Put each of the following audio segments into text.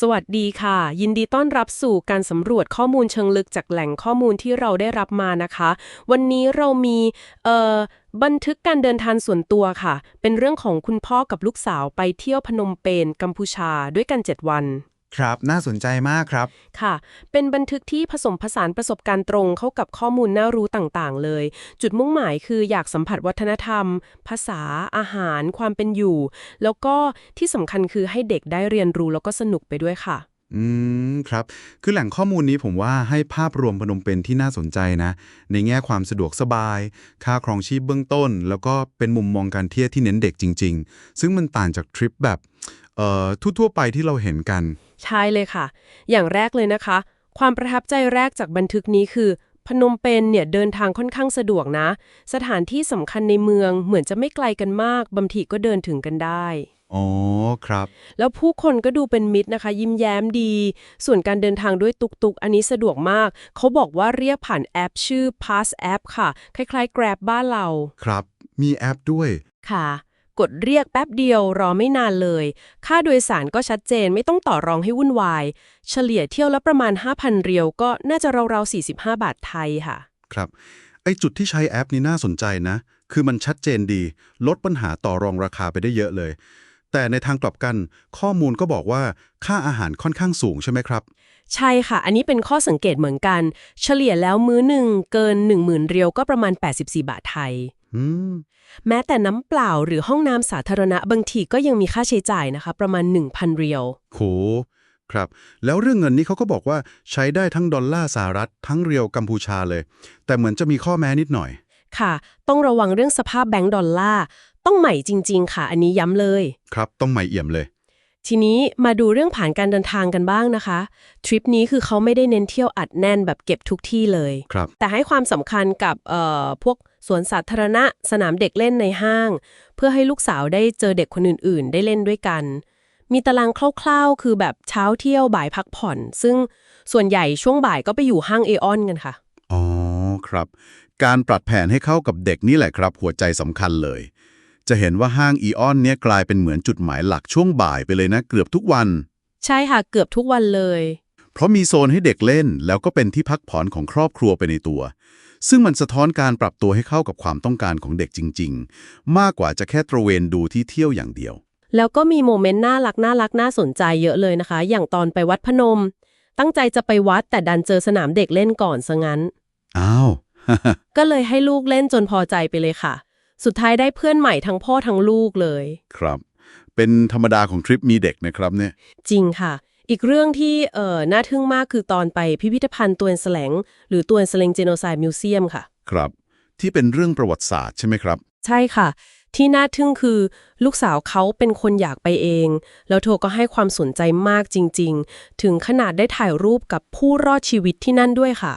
สวัสดีค่ะ ยินดีต้อนรับสู่การสำรวจข้อมูลเชิงลึกจากแหล่งข้อมูลที่เราได้รับมานะคะ วันนี้เรามีเอ่อบันทึกการเดินทางส่วนตัวค่ะ เป็นเรื่องของคุณพ่อกับลูกสาวไปเที่ยวพนมเปญกัมพูชาด้วยกัน 7 วัน ครับน่าสนใจมากครับ ค่ะ เป็นบันทึกที่ผสมผสานประสบการณ์ตรงเข้ากับข้อมูลน่ารู้ต่างๆ เลย จุดมุ่งหมายคืออยากสัมผัสวัฒนธรรม ภาษา อาหาร ความเป็นอยู่ แล้วก็ที่สำคัญคือให้เด็กได้เรียนรู้แล้วก็สนุกไปด้วยค่ะ อืม ครับ คือแหล่งข้อมูลนี้ผมว่าให้ภาพรวมพนมเปญที่น่าสนใจนะ ในแง่ความสะดวกสบาย ค่าครองชีพเบื้องต้น แล้วก็เป็นมุมมองการเที่ยวที่เน้นเด็กจริง ๆ ซึ่งมันต่างจากทริปแบบเอ่อทั่วๆไปที่เราเห็นกัน ใช่เลยค่ะ อย่างแรกเลยนะคะ ความประทับใจแรกจากบันทึกนี้คือ พนมเปญเนี่ยเดินทางค่อนข้างสะดวกนะ สถานที่สำคัญในเมืองเหมือนจะไม่ไกลกันมากบางทีก็เดินถึงกันได้ อ๋อครับ แล้วผู้คนก็ดูเป็นมิตรนะคะ ยิ้มแย้มดี ส่วนการเดินทางด้วยตุกตุกๆอันนี้สะดวกมาก เขาบอกว่าเรียกผ่านแอปชื่อ Pass App ค่ะ คล้ายๆ Grab บ้านเรา ครับ มีแอปด้วย ค่ะ กดเรียกแป๊บเดียวรอไม่นานเลย ค่าโดยสารก็ชัดเจนไม่ต้องต่อรองให้วุ่นวาย เฉลี่ยเที่ยวละประมาณ 5,000 เรียวก็น่าจะราวๆ45 บาทไทยค่ะ ครับไอจุดที่ใช้แอปนี้น่าสนใจนะ คือมันชัดเจนดี ลดปัญหาต่อรองราคาไปได้เยอะเลย แต่ในทางกลับกัน ข้อมูลก็บอกว่าค่าอาหารค่อนข้างสูงใช่ไหมครับใช่ค่ะ อันนี้เป็นข้อสังเกตเหมือนกัน เฉลี่ยแล้วมื้อหนึ่งเกิน 10,000 เรียวก็ประมาณ 84 บาทไทยอืม แม้แต่น้ำเปล่าหรือห้องน้ำสาธารณะบางทีก็ยังมีค่าใช้จ่ายนะคะ ประมาณ 1,000 เรียว โห ครับ แล้วเรื่องเงินนี้เขาก็บอกว่าใช้ได้ทั้งดอลลาร์สหรัฐทั้งเรียวกัมพูชาเลย แต่เหมือนจะมีข้อแม้นิดหน่อย ค่ะ ต้องระวังเรื่องสภาพแบงก์ดอลลาร์ต้องใหม่จริง ๆ ค่ะ อันนี้ย้ำเลย ครับต้องใหม่เอี่ยมเลย ทีนี้มาดูเรื่องผ่านการเดินทางกันบ้างนะคะ ทริปนี้คือเขาไม่ได้เน้นเที่ยวอัดแน่นแบบเก็บทุกที่เลย ครับ แต่ให้ความสำคัญกับเอ่อพวก สวนสาธารณะ สนามเด็กเล่นในห้าง เพื่อให้ลูกสาวได้เจอเด็กคนอื่น ๆ ได้เล่นด้วยกัน มีตารางคร่าวๆ คือแบบเช้าเที่ยวบ่ายพักผ่อน ซึ่งส่วนใหญ่ช่วงบ่ายก็ไปอยู่ห้างเอออนกันค่ะ อ๋อครับ การปรับแผนให้เข้ากับเด็กนี่แหละครับ หัวใจสำคัญเลย จะเห็นว่าห้างอีออนเนี่ยกลายเป็นเหมือนจุดหมายหลักช่วงบ่ายไปเลยนะ เกือบทุกวัน ใช่ค่ะเกือบทุกวันเลย เพราะมีโซนให้เด็กเล่น แล้วก็เป็นที่พักผ่อนของครอบครัวไปในตัว ซึ่งมันสะท้อนการปรับตัวให้เข้ากับความต้องการของเด็กจริง ๆ มากกว่าจะแค่ตระเวนดูที่เที่ยวอย่างเดียว แล้วก็มีโมเมนต์น่ารักน่ารักน่าสนใจเยอะเลยนะคะ อย่างตอนไปวัดพนม ตั้งใจจะไปวัดแต่ดันเจอสนามเด็กเล่นก่อนซะงั้น อ้าว ก็เลยให้ลูกเล่นจนพอใจไปเลยค่ะ สุดท้ายได้เพื่อนใหม่ทั้งพ่อทั้งลูกเลย ครับ เป็นธรรมดาของทริปมีเด็กนะครับเนี่ย จริงค่ะ อีกเรื่องที่เอ่อน่าทึ่งมากคือตอนไปพิพิธภัณฑ์ตัวเอนแสลง หรือตัวเอนแสลงเจโนไซด์มิวเซียมค่ะ ครับ ที่เป็นเรื่องประวัติศาสตร์ใช่ไหมครับ ใช่ค่ะ ที่น่าทึ่งคือลูกสาวเขาเป็นคนอยากไปเอง แล้วเธอก็ให้ความสนใจมากจริง ๆ ถึงขนาดได้ถ่ายรูปกับผู้รอดชีวิตที่นั่นด้วยค่ะ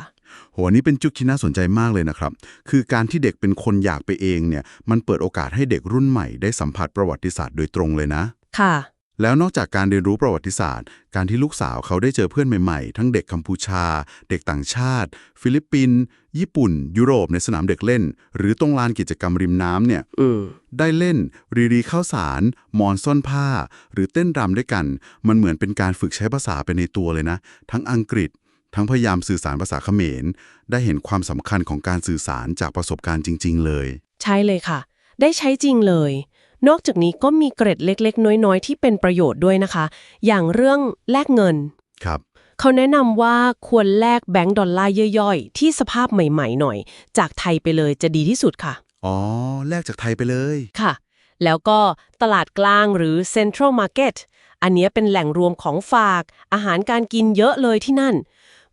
โหอันนี้เป็นจุดที่น่าสนใจมากเลยนะครับ คือการที่เด็กเป็นคนอยากไปเองเนี่ย มันเปิดโอกาสให้เด็กรุ่นใหม่ได้สัมผัสประวัติศาสตร์โดยตรงเลยนะ ค่ะ แล้วนอกจากการเรียนรู้ประวัติศาสตร์ การที่ลูกสาวเขาได้เจอเพื่อนใหม่ๆ ทั้งเด็กกัมพูชา เด็กต่างชาติ ฟิลิปปินส์ญี่ปุ่น ยุโรปในสนามเด็กเล่น หรือตรงลานกิจกรรมริมน้ำเนี่ยอืมได้เล่น รีรีข้าวสาร มอนซ่อนผ้า หรือเต้นรำด้วยกัน มันเหมือนเป็นการฝึกใช้ภาษาไปในตัวเลยนะ ทั้งอังกฤษ ทั้งพยายามสื่อสารภาษาเขมร ได้เห็นความสำคัญของการสื่อสารจากประสบการณ์จริง ๆ เลย ใช่เลยค่ะ ได้ใช้จริงเลย นอกจากนี้ก็มีเกร็ดเล็กๆ น้อยๆ ที่เป็นประโยชน์ด้วยนะคะ อย่างเรื่องแลกเงิน ครับ เขาแนะนำว่าควรแลกแบงก์ดอลลาร์ย่อยๆ ที่สภาพใหม่ๆ หน่อย จากไทยไปเลยจะดีที่สุดค่ะ อ๋อ แลกจากไทยไปเลย ค่ะ แล้วก็ตลาดกลางหรือ Central Market อันเนี้ยเป็นแหล่งรวมของฝาก อาหารการกินเยอะเลยที่นั่น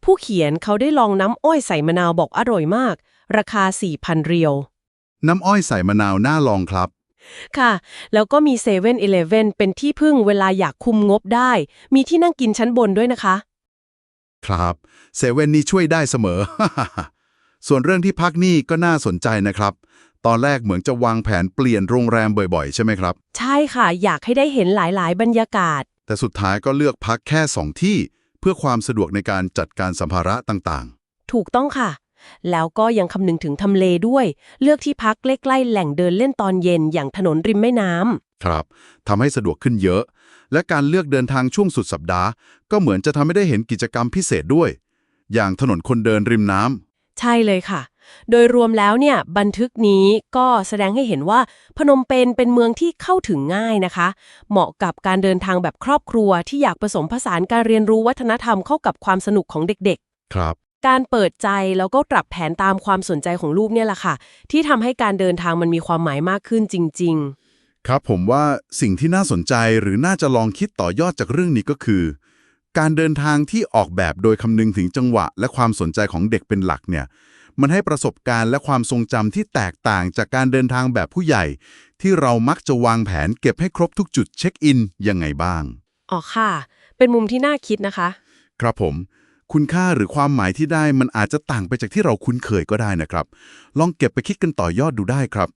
ผู้เขียนเขาได้ลองน้ำอ้อยใส่มะนาวบอกอร่อยมาก ราคา 4,000 เรียว น้ำอ้อยใส่มะนาวน่าลองครับ ค่ะ แล้วก็มี7 e เ e ่ e อเป็นที่พึ่งเวลาอยากคุมงบได้ มีที่นั่งกินชั้นบนด้วยนะคะ ครับเซเว่นนี่ช่วยได้เสมอ ส่วนเรื่องที่พักนี่ก็น่าสนใจนะครับ ตอนแรกเหมือนจะวางแผนเปลี่ยนโรงแรมบ่อยๆ ใช่ไหมครับ ใช่ค่ะ อยากให้ได้เห็นหลายๆ บรรยากาศ แต่สุดท้ายก็เลือกพักแค่สองที่ เพื่อความสะดวกในการจัดการสัมภาระต่างถูกต้องค่ะ แล้วก็ยังคำนึงถึงทำเลด้วย เลือกที่พักใกล้ๆแหล่งเดินเล่นตอนเย็นอย่างถนนริมแม่น้ำๆครับทำให้สะดวกขึ้นเยอะ และการเลือกเดินทางช่วงสุดสัปดาห์ ก็เหมือนจะทำให้ได้เห็นกิจกรรมพิเศษด้วย อย่างถนนคนเดินริมน้ำใช่เลยค่ะโดยรวมแล้วเนี่ยบันทึกนี้ก็แสดงให้เห็นว่า พนมเปญเป็นเมืองที่เข้าถึงง่ายนะคะ เหมาะกับการเดินทางแบบครอบครัวที่อยากผสมผสานการเรียนรู้วัฒนธรรมเข้ากับความสนุกของเด็กครับๆ การเปิดใจแล้วก็ปรับแผนตามความสนใจของลูกเนี่ยแหละค่ะ ที่ทำให้การเดินทางมันมีความหมายมากขึ้นจริงครับผมว่าสิ่งที่น่าสนใจหรือน่าจะลองคิดต่อยอดจากเรื่องนี้ก็คือ การเดินทางที่ออกแบบโดยคำนึงถึงจังหวะ และความสนใจของเด็กเป็นหลักเนี่ยมันให้ประสบการณ์และความทรงจำที่แตกต่างจากการเดินทางแบบผู้ใหญ่ ที่เรามักจะวางแผนเก็บให้ครบทุกจุดเช็คอินยังไงบ้างๆอ๋อค่ะ เป็นมุมที่น่าคิดนะคะ ครับผม คุณค่าหรือความหมายที่ได้มันอาจจะต่างไปจากที่เราคุ้นเคยก็ได้นะครับ ลองเก็บไปคิดกันต่อยอดดูได้ครับ